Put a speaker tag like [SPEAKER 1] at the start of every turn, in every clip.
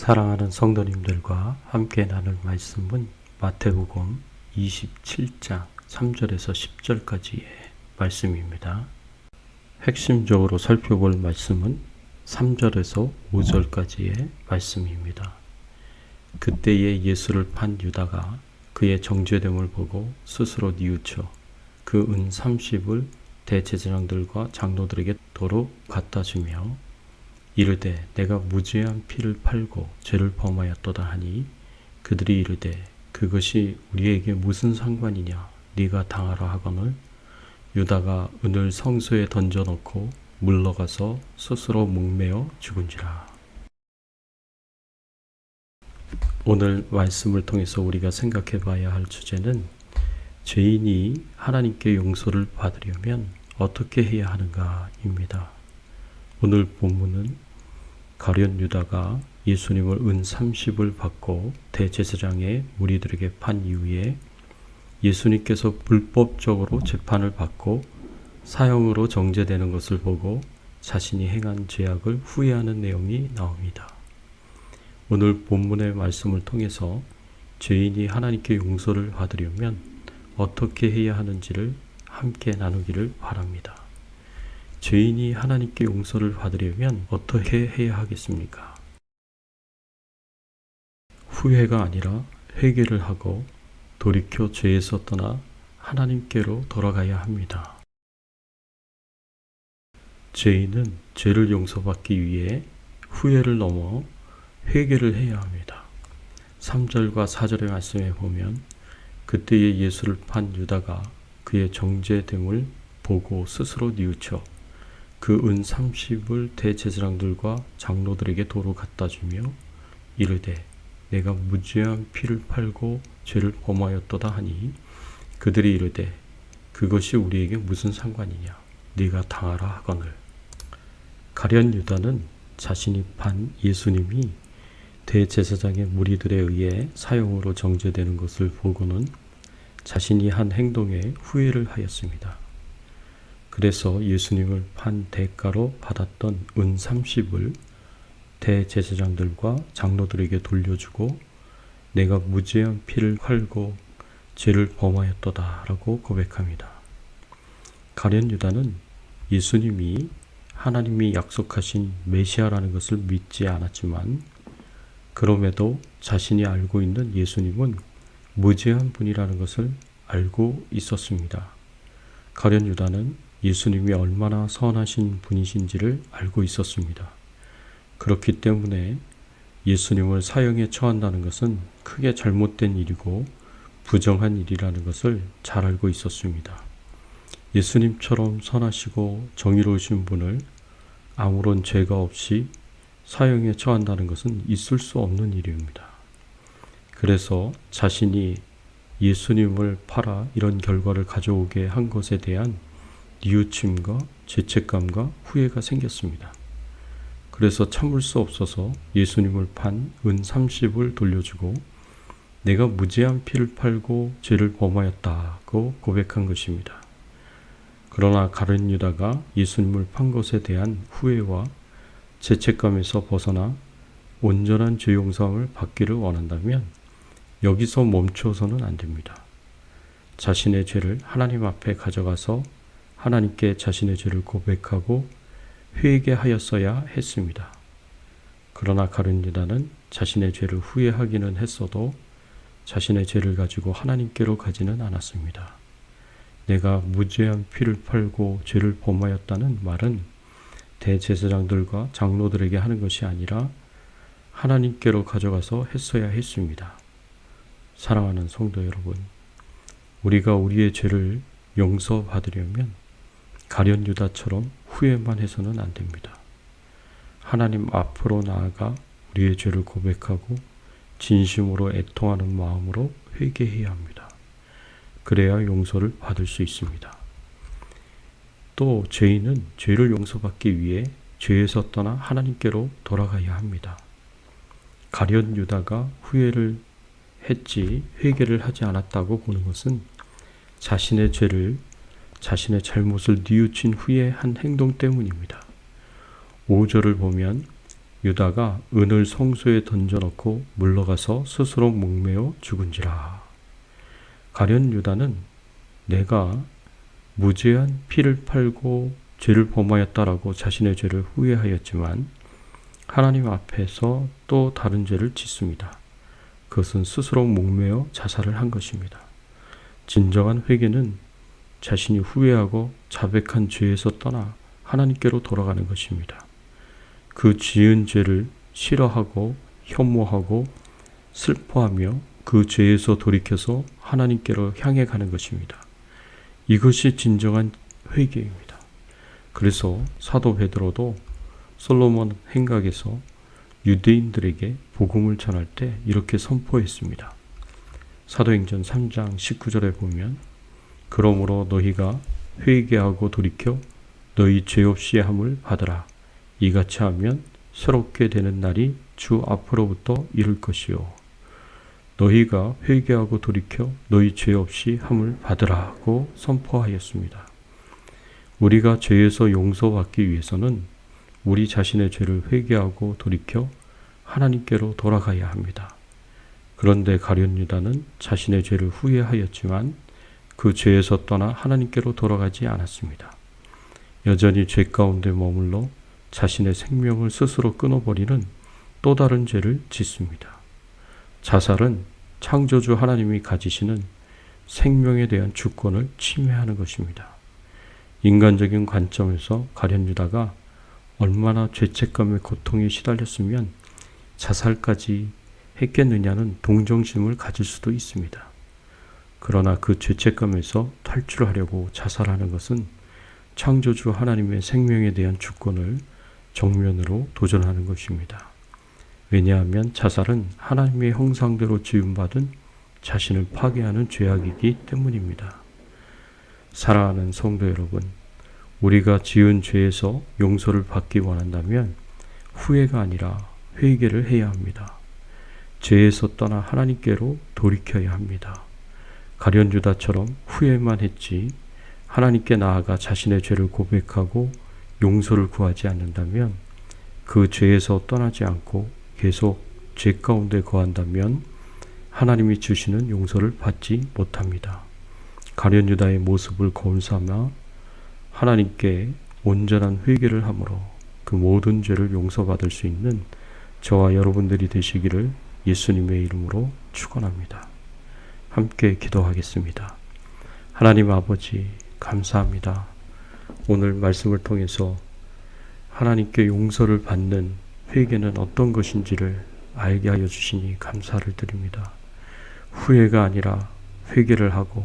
[SPEAKER 1] 사랑하는 성도님들과 함께 나눌 말씀은 마태복음 27장 3절에서 10절까지의 말씀입니다. 핵심적으로 살펴볼 말씀은 3절에서 5절까지의 말씀입니다. 그때에 예수를 판 유다가 그의 정죄됨을 보고 스스로 뉘우쳐 그 은 30을 대제사장들과 장로들에게 도로 갖다 주며 이르되 내가 무죄한 피를 팔고 죄를 범하였도다 하니 그들이 이르되 그것이 우리에게 무슨 상관이냐? 네가 당하라 하거늘. 유다가 은을 성소에 던져 놓고 물러가서 스스로 목매어 죽은지라. 오늘 말씀을 통해서 우리가 생각해 봐야 할 주제는 죄인이 하나님께 용서를 받으려면 어떻게 해야 하는가입니다. 오늘 본문은 가련 유다가 예수님을 은 30을 받고 대제사장의 무리들에게 판 이후에 예수님께서 불법적으로 재판을 받고 사형으로 정죄되는 것을 보고 자신이 행한 죄악을 후회하는 내용이 나옵니다. 오늘 본문의 말씀을 통해서 죄인이 하나님께 용서를 받으려면 어떻게 해야 하는지를 함께 나누기를 바랍니다. 죄인이 하나님께 용서를 받으려면 어떻게 해야 하겠습니까? 후회가 아니라 회개를 하고 돌이켜 죄에서 떠나 하나님께로 돌아가야 합니다. 죄인은 죄를 용서받기 위해 후회를 넘어 회개를 해야 합니다. 3절과 4절의 말씀에 보면 그때의 예수를 판 유다가 그의 정죄됨을 보고 스스로 뉘우쳐 그 은 30을 대제사장들과 장로들에게 도로 갖다 주며 이르되 내가 무죄한 피를 팔고 죄를 범하였도다 하니 그들이 이르되 그것이 우리에게 무슨 상관이냐 네가 당하라 하거늘 가련 유다는 자신이 판 예수님이 대제사장의 무리들에 의해 사형으로 정죄되는 것을 보고는 자신이 한 행동에 후회를 하였습니다. 그래서 예수님을 판 대가로 받았던 은 30을 대제사장들과 장로들에게 돌려주고 내가 무죄한 피를 팔고 죄를 범하였도다라고 고백합니다. 가련 유다는 예수님이 하나님이 약속하신 메시아라는 것을 믿지 않았지만 그럼에도 자신이 알고 있는 예수님은 무죄한 분이라는 것을 알고 있었습니다. 가련 유다는 예수님이 얼마나 선하신 분이신지를 알고 있었습니다. 그렇기 때문에 예수님을 사형에 처한다는 것은 크게 잘못된 일이고 부정한 일이라는 것을 잘 알고 있었습니다. 예수님처럼 선하시고 정의로우신 분을 아무런 죄가 없이 사형에 처한다는 것은 있을 수 없는 일입니다. 그래서 자신이 예수님을 팔아 이런 결과를 가져오게 한 것에 대한 뉘우침과 죄책감과 후회가 생겼습니다. 그래서 참을 수 없어서 예수님을 판 은 30을 돌려주고 내가 무죄한 피를 팔고 죄를 범하였다고 고백한 것입니다. 그러나 가룟 유다가 예수님을 판 것에 대한 후회와 죄책감에서 벗어나 온전한 죄 용서함을 받기를 원한다면 여기서 멈춰서는 안 됩니다. 자신의 죄를 하나님 앞에 가져가서 하나님께 자신의 죄를 고백하고 회개하였어야 했습니다. 그러나 가룟 유다는 자신의 죄를 후회하기는 했어도 자신의 죄를 가지고 하나님께로 가지는 않았습니다. 내가 무죄한 피를 팔고 죄를 범하였다는 말은 대제사장들과 장로들에게 하는 것이 아니라 하나님께로 가져가서 했어야 했습니다. 사랑하는 성도 여러분, 우리가 우리의 죄를 용서받으려면 가련 유다처럼 후회만 해서는 안 됩니다. 하나님 앞으로 나아가 우리의 죄를 고백하고 진심으로 애통하는 마음으로 회개해야 합니다. 그래야 용서를 받을 수 있습니다. 또 죄인은 죄를 용서받기 위해 죄에서 떠나 하나님께로 돌아가야 합니다. 가련 유다가 후회를 했지 회개를 하지 않았다고 보는 것은 자신의 죄를 자신의 잘못을 뉘우친 후에 한 행동 때문입니다. 5절을 보면 유다가 은을 성소에 던져놓고 물러가서 스스로 목매어 죽은지라. 가련 유다는 내가 무죄한 피를 팔고 죄를 범하였다라고 자신의 죄를 후회하였지만 하나님 앞에서 또 다른 죄를 짓습니다. 그것은 스스로 목매어 자살을 한 것입니다. 진정한 회개는 자신이 후회하고 자백한 죄에서 떠나 하나님께로 돌아가는 것입니다. 그 지은 죄를 싫어하고 혐오하고 슬퍼하며 그 죄에서 돌이켜서 하나님께로 향해 가는 것입니다. 이것이 진정한 회개입니다. 그래서 사도 베드로도 솔로몬 행각에서 유대인들에게 복음을 전할 때 이렇게 선포했습니다. 사도행전 3장 19절에 보면 그러므로 너희가 회개하고 돌이켜 너희 죄 없이 함을 받으라. 이같이 하면 새롭게 되는 날이 주 앞으로부터 이를 것이요. 너희가 회개하고 돌이켜 너희 죄 없이 함을 받으라고 선포하였습니다. 우리가 죄에서 용서받기 위해서는 우리 자신의 죄를 회개하고 돌이켜 하나님께로 돌아가야 합니다. 그런데 가룟 유다는 자신의 죄를 후회하였지만 그 죄에서 떠나 하나님께로 돌아가지 않았습니다. 여전히 죄 가운데 머물러 자신의 생명을 스스로 끊어버리는 또 다른 죄를 짓습니다. 자살은 창조주 하나님이 가지시는 생명에 대한 주권을 침해하는 것입니다. 인간적인 관점에서 가련 유다가 얼마나 죄책감의 고통에 시달렸으면 자살까지 했겠느냐는 동정심을 가질 수도 있습니다. 그러나 그 죄책감에서 탈출하려고 자살하는 것은 창조주 하나님의 생명에 대한 주권을 정면으로 도전하는 것입니다. 왜냐하면 자살은 하나님의 형상대로 지음받은 자신을 파괴하는 죄악이기 때문입니다. 사랑하는 성도 여러분, 우리가 지은 죄에서 용서를 받기 원한다면 후회가 아니라 회개를 해야 합니다. 죄에서 떠나 하나님께로 돌이켜야 합니다. 가련 유다처럼 후회만 했지 하나님께 나아가 자신의 죄를 고백하고 용서를 구하지 않는다면 그 죄에서 떠나지 않고 계속 죄 가운데 거한다면 하나님이 주시는 용서를 받지 못합니다. 가련 유다의 모습을 거울 삼아 하나님께 온전한 회개를 함으로 그 모든 죄를 용서받을 수 있는 저와 여러분들이 되시기를 예수님의 이름으로 축원합니다. 함께 기도하겠습니다. 하나님 아버지 감사합니다. 오늘 말씀을 통해서 하나님께 용서를 받는 회개는 어떤 것인지를 알게 하여 주시니 감사를 드립니다. 후회가 아니라 회개를 하고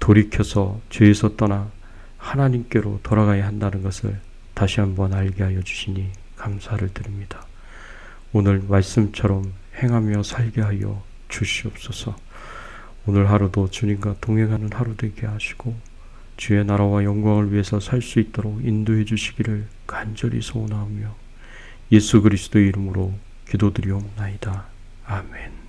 [SPEAKER 1] 돌이켜서 죄에서 떠나 하나님께로 돌아가야 한다는 것을 다시 한번 알게 하여 주시니 감사를 드립니다. 오늘 말씀처럼 행하며 살게 하여 주시옵소서. 오늘 하루도 주님과 동행하는 하루 되게 하시고 주의 나라와 영광을 위해서 살 수 있도록 인도해 주시기를 간절히 소원하며 예수 그리스도의 이름으로 기도드리옵나이다. 아멘.